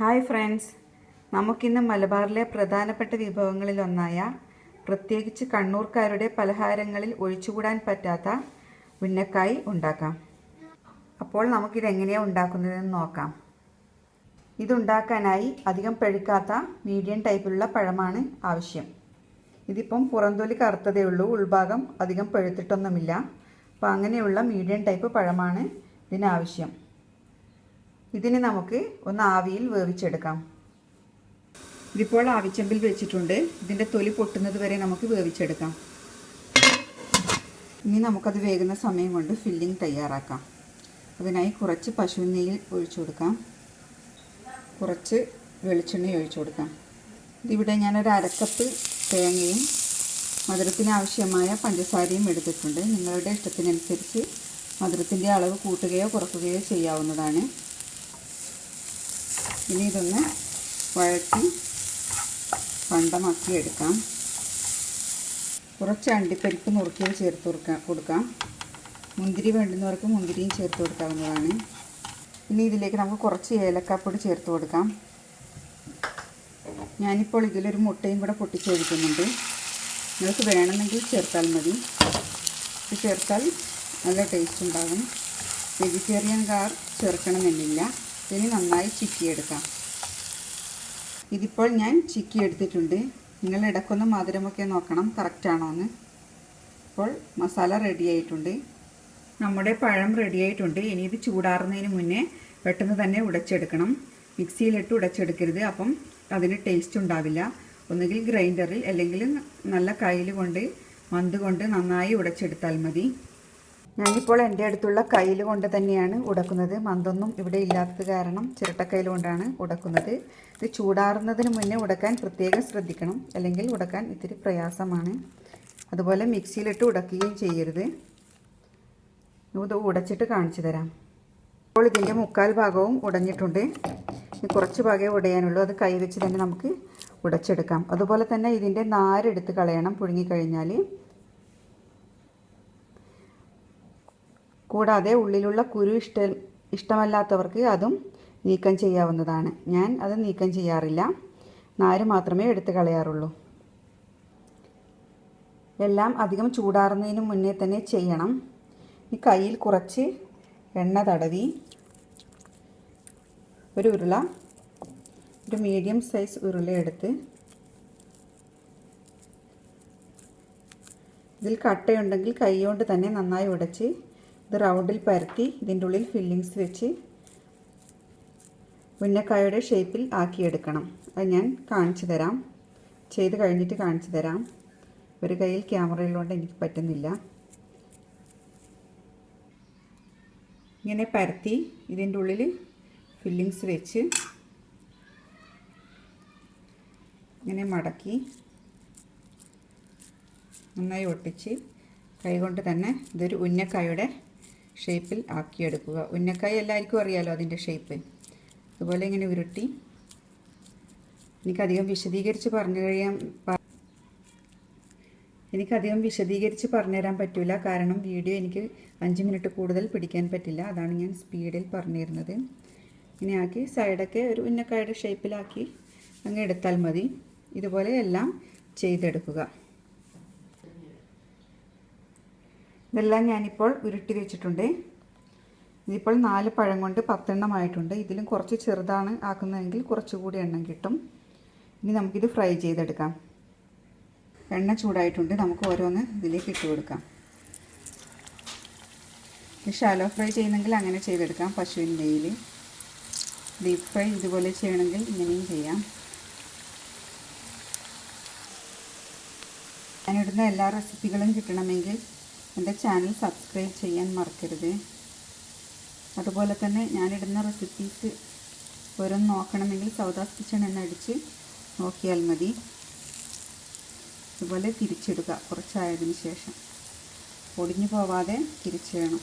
Hi friends. നമുക്കിന്ന് മലബാറിലെ പ്രധാനപ്പെട്ട വിഭവങ്ങളിലൊന്നായ പ്രത്യേകിച്ച് കണ്ണൂർക്കാരുടെ പലഹാരങ്ങളിൽ ഒഴിച്ചുകൂടാൻ പറ്റാത്ത ഉന്നക്കായി ഉണ്ടാക്കാം. അപ്പോൾ നമുക്കിതെങ്ങനെയാണ് ഉണ്ടാക്കുന്നതെന്ന് നോക്കാം. ഇതുണ്ടാക്കാനായി അധികം പഴുക്കാത്ത മീഡിയം ടൈപ്പിലുള്ള പഴമാണ് ആവശ്യം. ഇതിപ്പം പുറന്തൊലി കറുത്തതേ ഉള്ളൂ ഉൾഭാഗം അധികം പഴുത്തിട്ടൊന്നുമില്ല. അപ്പോൾ അങ്ങനെയുള്ള മീഡിയം ടൈപ്പ് പഴമാണ് ഇതിനാവശ്യം. ഇതിന് നമുക്ക് ഒന്ന് ആവിയിൽ വേവിച്ചെടുക്കാം. ഇതിപ്പോൾ ആവിച്ചെമ്പിൽ വെച്ചിട്ടുണ്ട്. ഇതിന്റെ തൊലി പൊട്ടുന്നത് വരെ നമുക്ക് വേവിച്ചെടുക്കാം. ഇനി നമുക്കത് വേകുന്ന സമയം കൊണ്ട് ഫില്ലിംഗ് തയ്യാറാക്കാം. അതിനായി കുറച്ച് പശു നെയ്യ് ഒഴിച്ചു കൊടുക്കാം. കുറച്ച് വെളിച്ചെണ്ണ ഒഴിച്ചു കൊടുക്കാം. ഇതിവിടെ ഞാനൊരു അരക്കപ്പ് തേങ്ങയും മധുരത്തിന് ആവശ്യമായ പഞ്ചസാരയും എടുത്തിട്ടുണ്ട്. നിങ്ങളുടെ ഇഷ്ടത്തിനനുസരിച്ച് മധുരത്തിന്റെ അളവ് കൂട്ടുകയോ കുറക്കുകയോ ചെയ്യാവുന്നതാണ്. ഇനി ഇതൊന്ന് വഴറ്റി പണ്ടമാക്കി എടുക്കാം. കുറച്ച് അണ്ടിപ്പരിപ്പ് നുറുക്കിയത് ചേർത്ത് കൊടുക്കാം കൊടുക്കാം. മുന്തിരി വേണ്ടുന്നവർക്ക് മുന്തിരിയും ചേർത്ത് കൊടുക്കാവുന്നതാണ്. ഇനി ഇതിലേക്ക് നമുക്ക് കുറച്ച് ഏലക്കാപ്പൊടി ചേർത്ത് കൊടുക്കാം. ഞാനിപ്പോൾ ഇതിലൊരു മുട്ടയും കൂടെ പൊട്ടിച്ചൊഴിക്കുന്നുണ്ട്. നിങ്ങൾക്ക് വേണമെങ്കിൽ ചേർത്താൽ മതി. ഇത് ചേർത്താൽ നല്ല ടേസ്റ്റ് ഉണ്ടാകും വെജിറ്റേറിയൻ കാർ ചേർക്കണമെന്നില്ല. ഇനി നന്നായി ചിക്കിയെടുക്കാം. ഇതിപ്പോൾ ഞാൻ ചിക്കി എടുത്തിട്ടുണ്ട് നിങ്ങൾ ഇടയ്ക്കൊന്ന് മധുരമൊക്കെ നോക്കണം. കറക്റ്റാണോ എന്ന് ഇപ്പോൾ മസാല റെഡി ആയിട്ടുണ്ട്. നമ്മുടെ പഴം റെഡി ആയിട്ടുണ്ട്. ഇനി ഇത് ചൂടാറുന്നതിന് മുന്നേ പെട്ടെന്ന് തന്നെ ഉടച്ചെടുക്കണം. മിക്സിയിലിട്ട് ഉടച്ചെടുക്കരുത്. അപ്പം അതിന് ടേസ്റ്റ് ഉണ്ടാവില്ല. ഒന്നുകിൽ ഗ്രൈൻഡറിൽ അല്ലെങ്കിൽ നല്ല കയ്യിൽ കൊണ്ട് മന്ത് കൊണ്ട് നന്നായി ഉടച്ചെടുത്താൽ മതി. ഞാനിപ്പോൾ എന്റെ അടുത്തുള്ള കയ്യിൽ കൊണ്ട് തന്നെയാണ് ഉടക്കുന്നത്. മന്തൊന്നും ഇവിടെ ഇല്ലാത്തത് കാരണം ചിരട്ടക്കയ്യിൽ കൊണ്ടാണ് ഉടക്കുന്നത്. ഇത് ചൂടാറുന്നതിന് മുന്നേ ഉടക്കാൻ പ്രത്യേകം ശ്രദ്ധിക്കണം. അല്ലെങ്കിൽ ഉടക്കാൻ ഇത്തിരി പ്രയാസമാണ്. അതുപോലെ മിക്സിയിലിട്ട് ഉടക്കുകയും ചെയ്യരുത്. ഇത് ഉടച്ചിട്ട് കാണിച്ചു തരാം. ഇപ്പോൾ ഇതിന്റെ മുക്കാൽ ഭാഗവും ഉടഞ്ഞിട്ടുണ്ട്. ഇനി കുറച്ച് ഭാഗമേ ഉടയാനുള്ളൂ. അത് കൈ വെച്ച് തന്നെ നമുക്ക് ഉടച്ചെടുക്കാം. അതുപോലെ തന്നെ ഇതിന്റെ നാരെടുത്ത് കളയണം. പുഴുങ്ങിക്കഴിഞ്ഞാൽ കൂടാതെ ഉള്ളിലുള്ള കുരു ഇഷ്ട ഇഷ്ടമല്ലാത്തവർക്ക് അതും നീക്കം ചെയ്യാവുന്നതാണ്. ഞാൻ അത് നീക്കം ചെയ്യാറില്ല. നാര് മാത്രമേ എടുത്ത് കളയാറുള്ളൂ. എല്ലാം അധികം ചൂടാറുന്നതിന് മുന്നേ തന്നെ ചെയ്യണം. ഈ കയ്യിൽ കുറച്ച് എണ്ണ തടവി ഒരു ഉരുള ഒരു മീഡിയം സൈസ് ഉരുള എടുത്ത് ഇതിൽ കട്ടയുണ്ടെങ്കിൽ കൈ കൊണ്ട് തന്നെ നന്നായി ഉടച്ച് ഇത് റൗണ്ടിൽ പരത്തി ഇതിന്റെ ഉള്ളിൽ ഫില്ലിങ്സ് വെച്ച് മുന്നക്കായുടെ ഷേപ്പിൽ ആക്കിയെടുക്കണം. അത് ഞാൻ കാണിച്ചു തരാം. ചെയ്ത് കഴിഞ്ഞിട്ട് കാണിച്ചു തരാം. ഒരു കയ്യിൽ ക്യാമറയിലുകൊണ്ട് എനിക്ക് പറ്റുന്നില്ല. ഇങ്ങനെ പരത്തി ഇതിന്റെ ഉള്ളിൽ ഫില്ലിങ്സ് വെച്ച് ഇങ്ങനെ മടക്കി നന്നായി ഒട്ടിച്ച് കൈകൊണ്ട് തന്നെ ഇതൊരു ഉന്നക്കായുടെ ഷേപ്പിൽ ആക്കിയെടുക്കുക. ഉന്നക്കായ എല്ലാവർക്കും അറിയാലോ അതിന്റെ ഷേപ്പ്. അതുപോലെ ഇങ്ങനെ ഉരുട്ടി. എനിക്കധികം വിശദീകരിച്ച് പറഞ്ഞു കഴിയാൻ എനിക്കധികം വിശദീകരിച്ച് പറഞ്ഞുതരാൻ പറ്റില്ല കാരണം വീഡിയോ എനിക്ക് അഞ്ച് മിനിറ്റ് കൂടുതൽ പിടിക്കാൻ പറ്റില്ല. അതാണ് ഞാൻ സ്പീഡിൽ പറഞ്ഞിരുന്നത്. ഇങ്ങനെയാക്കി സൈഡൊക്കെ ഒരു ഉന്നക്കായുടെ ഷേപ്പിലാക്കി അങ്ങ് എടുത്താൽ മതി. ഇതുപോലെ എല്ലാം ചെയ്തെടുക്കുക. ഇതെല്ലാം ഞാനിപ്പോൾ ഉരുട്ടി വെച്ചിട്ടുണ്ട്. ഇതിപ്പോൾ നാല് പഴം കൊണ്ട് പത്തെണ്ണമായിട്ടുണ്ട്. ഇതിലും കുറച്ച് ചെറുതാണ് ആക്കുന്നതെങ്കിൽ കുറച്ചുകൂടി എണ്ണം കിട്ടും. ഇനി നമുക്കിത് ഫ്രൈ ചെയ്തെടുക്കാം. എണ്ണ ചൂടായിട്ടുണ്ട്. നമുക്ക് ഓരോന്ന് ഇതിലേക്ക് ഇട്ട് കൊടുക്കാം. ഷാലോ ഫ്രൈ ചെയ്യുന്നെങ്കിൽ അങ്ങനെ ചെയ്തെടുക്കാം. പശുവിൻ നെയ്യിൽ ഡീപ്പ് ഫ്രൈ ഇതുപോലെ ചെയ്യണമെങ്കിൽ ഇങ്ങനെയും ചെയ്യാം. ഞാനിടുന്ന എല്ലാ റെസിപ്പികളും കിട്ടണമെങ്കിൽ എന്റെ ചാനൽ സബ്സ്ക്രൈബ് ചെയ്യാൻ മറക്കരുത്. അതുപോലെ തന്നെ ഞാനിടുന്ന റെസിപ്പീസ് ഓരോന്ന് നോക്കണമെങ്കിൽ സൗദാസ് കിച്ചൺ എന്നടിച്ച് നോക്കിയാൽ മതി. അതുപോലെ തിരിച്ചിടുക കുറച്ചായതിന് ശേഷം. പൊടിഞ്ഞു പോവാതെ തിരിച്ചിടണം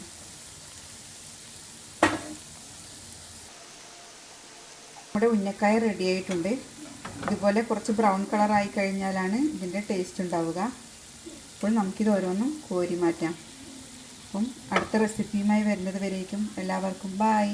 നമ്മുടെ ഉന്നക്കായ റെഡി ആയിട്ടുണ്ട്. ഇതുപോലെ കുറച്ച് ബ്രൗൺ കളറായി കഴിഞ്ഞാലാണ് ഇതിന്റെ ടേസ്റ്റ് ഉണ്ടാവുക. അപ്പോൾ നമുക്കിത് ഓരോന്നും കോരി മാറ്റാം. അപ്പം അടുത്ത റെസിപ്പിയുമായി വരുന്നത് വരേക്കും. എല്ലാവർക്കും ബായ്